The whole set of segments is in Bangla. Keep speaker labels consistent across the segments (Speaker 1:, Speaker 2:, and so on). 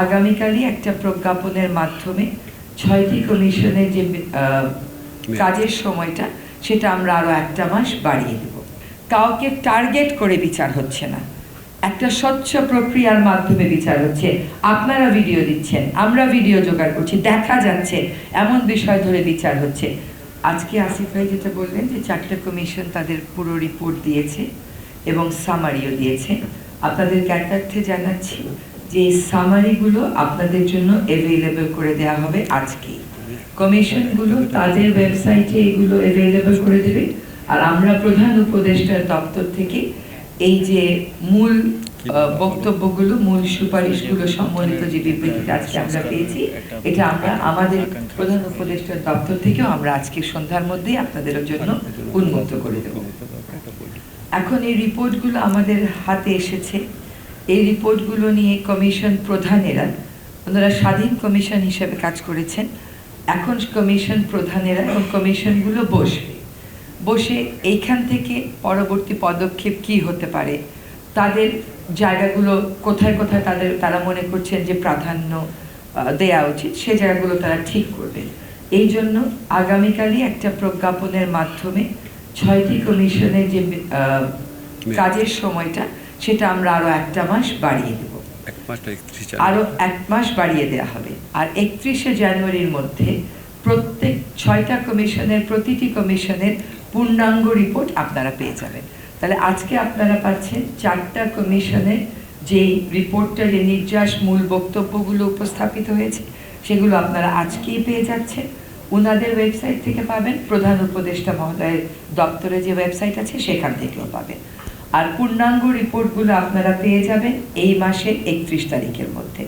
Speaker 1: আগামীকালই একটা প্রজ্ঞাপনের মাধ্যমে ছয়টি কমিশনের যে কাজের সময়টা সেটা আমরা আরও একটা মাস বাড়িয়ে দেব। কাউকে টার্গেট করে বিচার হচ্ছে না। একটা স্বচ্ছ প্রক্রিয়ার মাধ্যমে বিচার হচ্ছে। আপনারা ভিডিও দিচ্ছেন আমরা ভিডিও জোগাড় করছি দেখা যাচ্ছে এমন বিষয় ধরে বিচার হচ্ছে। আজকে আসিফ ভাই যেটা বললেন যে চারটে কমিশন তাদের পুরো রিপোর্ট দিয়েছে এবং সামারিও দিয়েছে। আপনাদের জ্ঞাতার্থে জানাচ্ছি যে সামারিগুলো আপনাদের জন্য অ্যাভেলেবল করে দেওয়া হবে আজকেই। কমিশনগুলো তাদের ওয়েবসাইটে এগুলো অ্যাভেলেবল করে দেবে। আর আমরা প্রধান উপদেষ্টার দপ্তর থেকে এই যে মূল বক্তব্যগুলো, মূল সুপারিশগুলো সম্বলিত যে বিবৃতিটা আজকে আমরা পেয়েছি, এটা আমরা আমাদের প্রধান উপদেষ্টার দপ্তর থেকেও আমরা আজকে সন্ধ্যার মধ্যেই আপনাদের জন্য উন্মুক্ত করে দেবো। এখন এই রিপোর্টগুলো আমাদের হাতে এসেছে। এই রিপোর্টগুলো নিয়ে কমিশন প্রধানেরা ওনারা স্বাধীন কমিশন হিসেবে কাজ করেছেন। এখন কমিশন প্রধানেরা এবং কমিশনগুলো বসবে। বসে এইখান থেকে পরবর্তী পদক্ষেপ কি হতে পারে তাদের জায়গাগুলো কোথায় কোথায় তাদের তারা মনে করছেন যে প্রাধান্য দেয়া উচিত সে জায়গাগুলো তারা ঠিক করবে। এই জন্য আগামীকালই একটা প্রজ্ঞাপনের মাধ্যমে ছয়টি কমিশনের যে কাজের সময়টা সেটা আমরা আরও একটা মাস বাড়িয়ে দেব।
Speaker 2: এক মাসটা একত্রিশ
Speaker 1: আরও এক মাস বাড়িয়ে দেওয়া হবে। আর একত্রিশে জানুয়ারির মধ্যে প্রত্যেক ছয়টা কমিশনের প্রতিটি কমিশনের পূর্ণাঙ্গ রিপোর্ট আপনারা পেয়ে যাবেন। তাহলে আজকে আপনারা পাচ্ছেন চারটা কমিশনের যে রিপোর্টটা যে নির্যাস মূল বক্তব্যগুলো উপস্থাপিত হয়েছে সেগুলো আপনারা আজকেই পেয়ে যাচ্ছেন। ওনাদের ওয়েবসাইট থেকে পাবেন। প্রধান উপদেষ্টা মহোদয়ের দপ্তরে যে ওয়েবসাইট আছে সেখান থেকেও পাবেন। আর পূর্ণাঙ্গ রিপোর্টগুলো আপনারা পেয়ে যাবেন এই মাসের একত্রিশ তারিখের মধ্যে।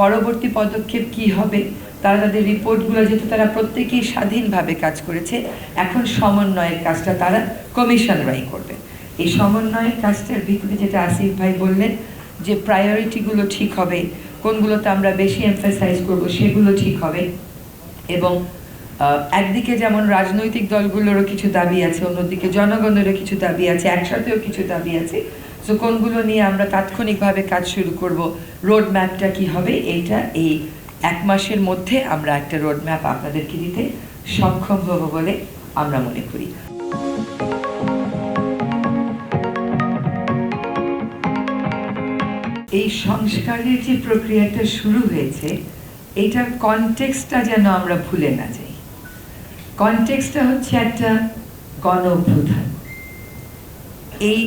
Speaker 1: পরবর্তী পদক্ষেপ কি হবে? তারা তাদের রিপোর্টগুলো যেহেতু তারা প্রত্যেকেই স্বাধীনভাবে কাজ করেছে, এখন সমন্বয়ের কাজটা তারা কমিশনরাই করবে। এই সমন্বয়ের কাজটার ভিত্তিতে যেটা আসিফ ভাই বললেন, যে প্রায়োরিটিগুলো ঠিক হবে, কোনগুলোতে আমরা বেশি এমফাসাইজ করব সেগুলো ঠিক হবে এবং একদিকে যেমন রাজনৈতিক দলগুলোরও কিছু দাবি আছে, অন্যদিকে জনগণেরও কিছু দাবি আছে, একসাথেও কিছু দাবি আছে। তো কোনগুলো নিয়ে আমরা তাৎক্ষণিকভাবে কাজ শুরু করব রোড ম্যাপটা কি হবে, এইটা এই এক মাসের মধ্যে আমরা একটা রোড ম্যাপ আপনাদেরকে দিতে সক্ষম হব বলে আমরা মনে করি। এই সংস্কারের যে প্রক্রিয়াটা শুরু হয়েছে, এইটার কনটেক্সটটা যেন আমরা ভুলে না যাই। কনটেক্সটটা হচ্ছে একটা গণ অভ্যুত্থান এই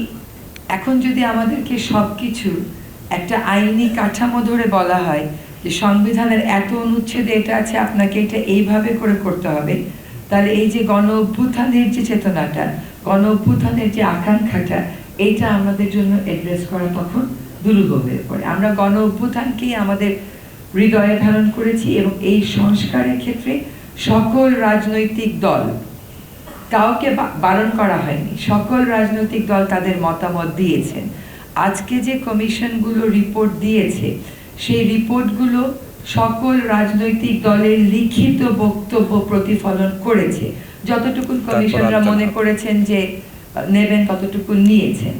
Speaker 1: এখন যদি আমাদেরকে সব কিছু একটা আইনি কাঠামো ধরে বলা হয় যে সংবিধানের এত অনুচ্ছেদে এটা আছে, আপনাকে এটা এইভাবে করে করতে হবে, তাহলে এই যে গণ অভ্যুত্থানের যে চেতনাটা গণ অভ্যুত্থানের যে আকাঙ্ক্ষাটা, এইটা আমাদের জন্য অ্যাড্রেস করা তখন দুরূহ হয়ে পড়ে। আমরা গণ অভ্যুত্থানকেই আমাদের হৃদয়ে ধারণ করেছি এবং এই সংস্কারের ক্ষেত্রে সকল রাজনৈতিক দল কাউকে বারণ করা হয়নি। সকল রাজনৈতিক দল তাদের মতামত দিয়েছেন আজকে যে কমিশনগুলো রিপোর্ট দিয়েছে সেই রিপোর্টগুলো সকল রাজনৈতিক দলের লিখিত বক্তব্য প্রতিফলন করেছে। যতটুকু কমিশনরা মনে করেছেন যে নেবেন ততটুকু নিয়েছেন।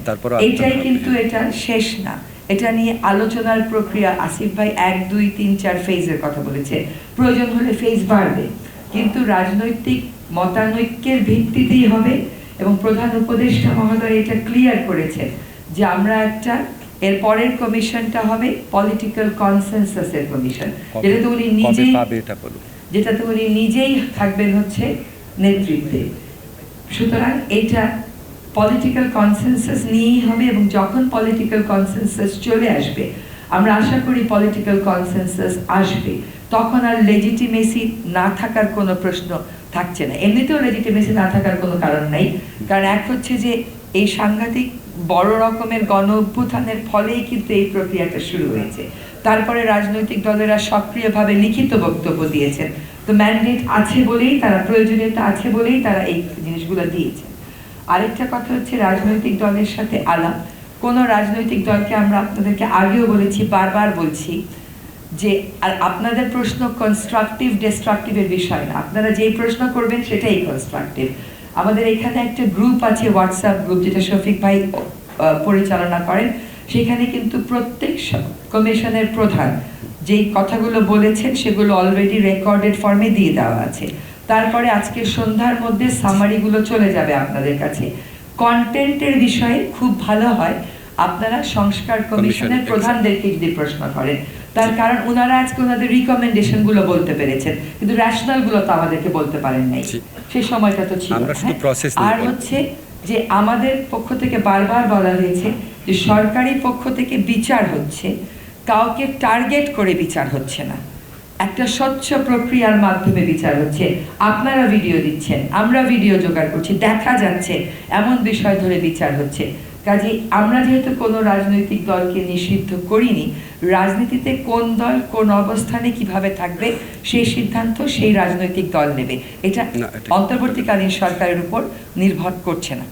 Speaker 1: এইটাই কিন্তু এটা শেষ না। এটা নিয়ে আলোচনার প্রক্রিয়া আসিফ ভাই এক দুই তিন চার ফেজের কথা বলেছে। প্রয়োজন হলে ফেজ বাড়বে। কিন্তু রাজনৈতিক মতানৈক্যের ভিত্তিতেই হবে এবং প্রধান উপদেষ্টা মহোদয় এটা ক্লিয়ার করেছেন যে আমরা একটা এর পরের কমিশনটা হবে পলিটিক্যাল কনসেনসাসের কমিশন।
Speaker 2: যেটা
Speaker 1: যেটাতে উনি নিজেই
Speaker 2: বলুন।
Speaker 1: যেটাতে উনি নিজেই থাকবেন হচ্ছে নেতৃত্বে। সুতরাং এটা পলিটিক্যাল কনসেনসাস নিয়েই হবে এবং যখন পলিটিক্যাল কনসেনসাস চলে আসবে আমরা আশা করি পলিটিক্যাল কনসেনসাস আসবে। তখন আর লেজিটিমেসি না থাকার কোনো প্রশ্ন থাকছে না। এমনিতেও লেজিটিমেসি না থাকার কোনো কারণ নাই। কারণ এক হচ্ছে যে এই সাংঘাতিক বড় রকমের গণ অভ্যুত্থানের ফলেই কিন্তু এই প্রক্রিয়াটা শুরু হয়েছে। তারপরে রাজনৈতিক দলেরা সক্রিয়ভাবে লিখিত বক্তব্য দিয়েছেন। তো ম্যান্ডেট আছে বলেই তারা, প্রয়োজনীয়তা আছে বলেই তারা এই জিনিসগুলো দিয়েছেন। আরেকটা কথা হচ্ছে রাজনৈতিক দলের সাথে আলাপ। কোনো রাজনৈতিক দলকে আমরা আপনাদেরকে আগেও বলেছি, বারবার বলছি যে, আর আপনাদের প্রশ্ন কনস্ট্রাকটিভ ডিস্ট্রাকটিভের বিষয় না। আপনারা যেই প্রশ্ন করবেন সেটাই কনস্ট্রাকটিভ আমাদের এখানে একটা গ্রুপ আছে হোয়াটসঅ্যাপ গ্রুপ যেটা শফিক ভাই পরিচালনা করেন। সেখানে কিন্তু প্রত্যেক কমিশনের প্রধান যেই কথাগুলো বলেছেন সেগুলো অলরেডি রেকর্ডেড ফর্মে দিয়ে দেওয়া আছে। তারপরে আজকে সন্ধ্যার মধ্যে সামারিগুলো চলে যাবে আপনাদের কাছে। কন্টেন্টের বিষয়ে খুব ভালো হয়। আপনারা সংস্কার কমিশনের প্রধানদেরকে যদি প্রশ্ন করেন তার কারণ ওনারা আজকে ওনাদের রিকমেন্ডেশনগুলো বলতে পেরেছেন কিন্তু রেশনালগুলো তো আমাদেরকে বলতে পারেন নাই। সেই সময়টা তো ছিল। হ্যাঁ? আর হচ্ছে যে আমাদের পক্ষ থেকে বারবার বলা হয়েছে যে সরকারি পক্ষ থেকে বিচার হচ্ছে কাউকে টার্গেট করে বিচার হচ্ছে না। একটা স্বচ্ছ প্রক্রিয়ার মাধ্যমে বিচার হচ্ছে। আপনারা ভিডিও দিচ্ছেন আমরা ভিডিও জোগাড় করছি দেখা যাচ্ছে এমন বিষয় ধরে বিচার হচ্ছে। কাজে আমরা যেহেতু কোনো রাজনৈতিক দলকে নিষিদ্ধ করিনি রাজনীতিতে কোন দল কোন অবস্থানে কীভাবে থাকবে সেই সিদ্ধান্ত সেই রাজনৈতিক দল নেবে। এটা
Speaker 2: এটা-
Speaker 1: অন্তর্বর্তীকালীন সরকারের উপর নির্ভর করছে না।